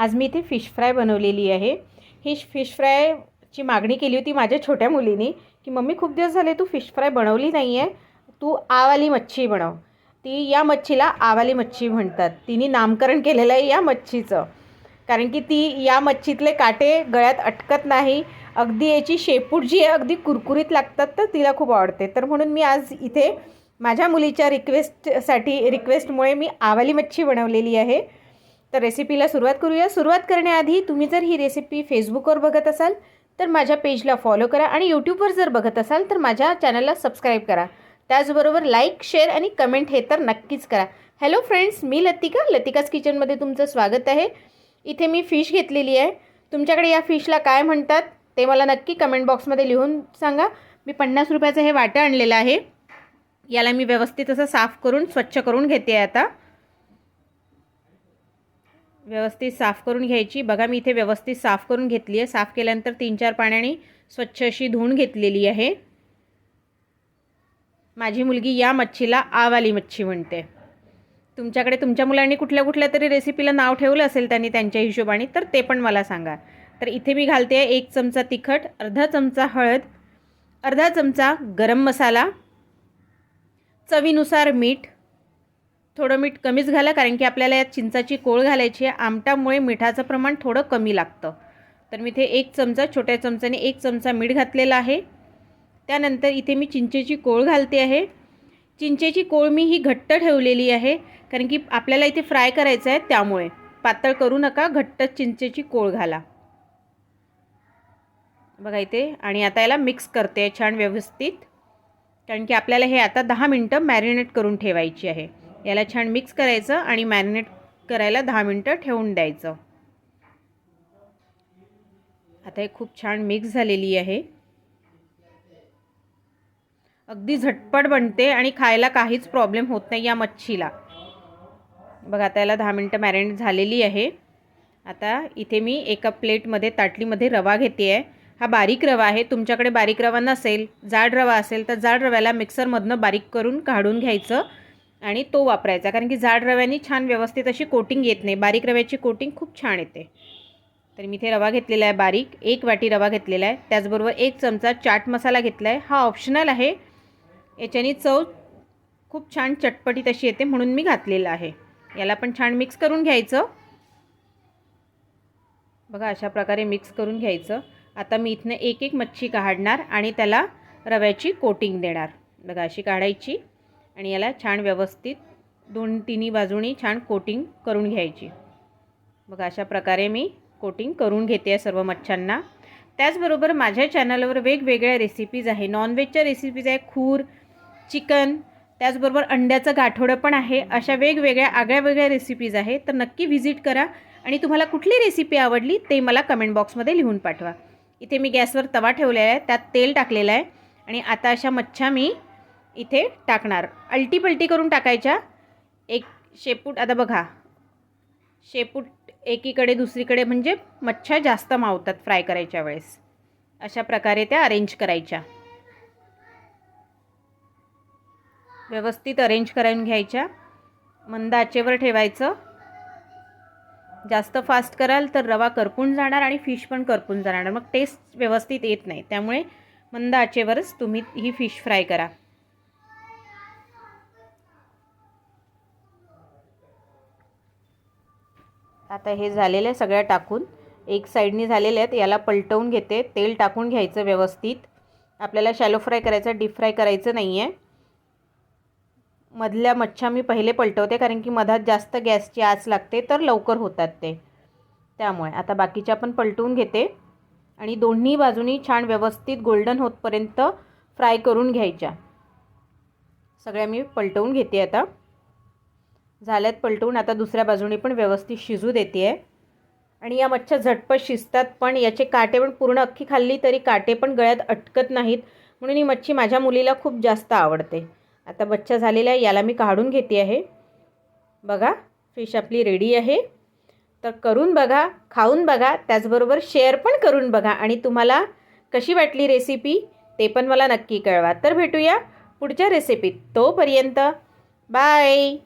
आज मी इथे fish fry बनवलेली आहे. ही फिश फ्रायची मागणी केली होती माझ्या छोट्या मुलीने की मम्मी खूप दिवस झाले तू फिश फ्राय बनवली नाही आहे तू आवाली मच्छी बनव. ती या मच्छीला आवाली मच्छी म्हणतात. तिने नामकरण केलेलं आहे या मच्छीचं. कारण की ती या मच्छीतले काटे गळ्यात अटकत नाही. अगदी याची शेपूट जी आहे अगदी कुरकुरीत लागतात तर तिला खूप आवडते. तर म्हणून मी आज इथे माझ्या मुलीच्या रिक्वेस्टसाठी रिक्वेस्टमुळे मी आवाली मच्छी बनवलेली आहे. तर रेसिपीला सुरुवात करूया. सुरुवात करण्याआधी तुम्ही जर ही रेसिपी फेसबुकवर बघत असाल तर माझ्या पेजला फॉलो करा आणि यूट्यूबवर जर बघत असाल तर माझ्या चॅनलला सबस्क्राईब करा. त्याचबरोबर लाईक शेअर आणि कमेंट हे तर नक्कीच करा. हॅलो फ्रेंड्स मी लतिका. लतिकाच किचनमध्ये तुमचं स्वागत आहे. इथे मी फिश घेतलेली आहे. तुमच्याकडे या फिशला काय म्हणतात ते मला नक्की कमेंट बॉक्समध्ये लिहून सांगा. मी पन्नास रुपयाचं हे वाटं आणलेलं आहे. याला मी व्यवस्थित असं साफ करून स्वच्छ करून घेते आता. व्यवस्थित साफ करून घ्यायची. बघा मी इथे व्यवस्थित साफ करून घेतली आहे. साफ केल्यानंतर तीन चार पाण्याने स्वच्छ अशी धुवून घेतलेली आहे. माझी मुलगी या मच्छीला आवाली मच्छी म्हणते. तुमच्याकडे तुमच्या मुलांनी कुठल्या कुठल्या तरी रेसिपीला नाव ठेवलं असेल त्यांनी त्यांच्या हिशोबाने तर ते पण मला सांगा. तर इथे मी घालते आहे एक चमचा तिखट अर्धा चमचा हळद अर्धा चमचा गरम मसाला चवीनुसार मीठ थोडं मीठ कमीच घाला कारण की आपल्याला यात चिंचाची कोळ घालायची आहे. आमटामुळे मिठाचं प्रमाण थोडं कमी लागतं. तर मी इथे एक चमचा छोट्या चमच्याने एक चमचा मीठ घातलेला आहे. त्यानंतर इथे मी चिंचेची कोळ घालते आहे. चिंचेची कोळ मी ही घट्ट ठेवलेली आहे कारण की आपल्याला इथे फ्राय करायचं आहे त्यामुळे. पातळ करू नका घट्ट चिंचेची कोळ घाला. बघा इथे आणि आता याला मिक्स करते छान व्यवस्थित. कारण की आपल्याला हे आता दहा मिनटं मॅरिनेट करून ठेवायची आहे. याला छान मिक्स करायचं आणि मॅरिनेट करायला दहा मिनटं ठेवून द्यायचं. आता हे खूप छान मिक्स झालेली आहे. अगदी झटपट बनते आणि खायला काहीच प्रॉब्लेम होत नाही या मच्छीला. बघा आता याला दहा मिनटं मॅरिनेट झालेली आहे. आता इथे मी एका प्लेटमध्ये ताटलीमध्ये रवा घेते आहे. हा बारीक रवा आहे. तुमच्याकडे बारीक रवा नसेल जाड रवा असेल तर जाड रव्याला मिक्सरमधनं बारीक करून काढून घ्यायचं. आणि तो वापरायचा. कारण की जाड रव्याने छान व्यवस्थित अशी कोटिंग येत नाही. बारीक रव्याची कोटिंग खूप छान येते. तर मी इथे रवा घेतलेला आहे बारीक. एक वाटी रवा घेतलेला आहे. त्याचबरोबर एक चमचा चाट मसाला घेतला आहे हा ऑप्शनल आहे. याच्याने चव खूप छान चटपटीत अशी येते म्हणून मी घातलेलं आहे. याला पण छान मिक्स करून घ्यायचं. बघा अशा प्रकारे मिक्स करून घ्यायचं. आता मी इथनं एक एक मच्छी काढणार आणि त्याला रव्याची कोटिंग देणार. बघा अशी काढायची. आणि याला छान व्यवस्थित दोन तिन्ही बाजूनी छान कोटिंग करून घ्यायची. बघा अशा प्रकारे मी कोटिंग करून घेते आहे सर्व मच्छ्यांना त्याचबरोबर माझ्या चॅनलवर वेगवेगळ्या रेसिपीज आहे. नॉनव्हेजच्या रेसिपीज आहे खूर चिकन त्याचबरोबर अंड्याचं गाठोडं पण आहे. अशा वेगवेगळ्या आगळ्या वेगळ्या रेसिपीज आहे. तर नक्की व्हिजिट करा आणि तुम्हाला कुठली रेसिपी आवडली ते मला कमेंट बॉक्समध्ये लिहून पाठवा. इथे मी गॅसवर तवा ठेवलेला आहे. त्यात तेल टाकलेलं आहे. आणि आता अशा मच्छ्या मी इथे टाकणार. अल्टी पलटी करून टाकायच्या. एक शेपूट आता बघा. शेपूट एकीकडे दुसरीकडे म्हणजे मच्छ्या जास्त मावतात फ्राय करायच्या वेळेस. अशा प्रकारे त्या अरेंज करायच्या. व्यवस्थित अरेंज करून घ्यायच्या. मंद आचेवर ठेवायचं. जास्त फास्ट कराल तर रवा करपून जाणार आणि फिश पण करपून जाणार. मग टेस्ट व्यवस्थित येत नाही. त्यामुळे मंद आचेवरच तुम्ही ही फिश फ्राय करा. आता हे झालेलं आहे सगळ्या टाकून. एक साईडनी झालेले आहेत याला पलटवून घेते. तेल टाकून घ्यायचं व्यवस्थित. आपल्याला शॅलो फ्राय करायचं डीप फ्राय करायचं नाही आहे मधल्या मच्छ्या मी पहिले पलटवते कारण की मधात जास्त गॅसची आच लागते तर लवकर होतात ते. त्यामुळे आता बाकीच्या पण पलटवून घेते. आणि दोन्ही बाजूनी छान व्यवस्थित गोल्डन होतपर्यंत फ्राय करून घ्यायच्या. सगळ्या मी पलटवून घेते आता. झाल्यात पलटवून आता दुसऱ्या बाजूने पण व्यवस्थित शिजू देते आहे आणि या मच्छ्या झटपट शिजतात पण याचे काटे पण पूर्ण अख्खी खाल्ली तरी काटे पण गळ्यात अटकत नाहीत. म्हणून ही मच्छी माझ्या मुलीला खूप जास्त आवडते. आता बच्चा झालेला आहे याला मी काढून घेते आहे. बघा फिश आपली रेडी आहे. तर करून बघा खाऊन बघा त्याचबरोबर शेअर पण करून बघा. आणि तुम्हाला कशी वाटली रेसिपी ते पण मला नक्की कळवा. तर भेटूया पुढच्या रेसिपीत. तोपर्यंत बाय!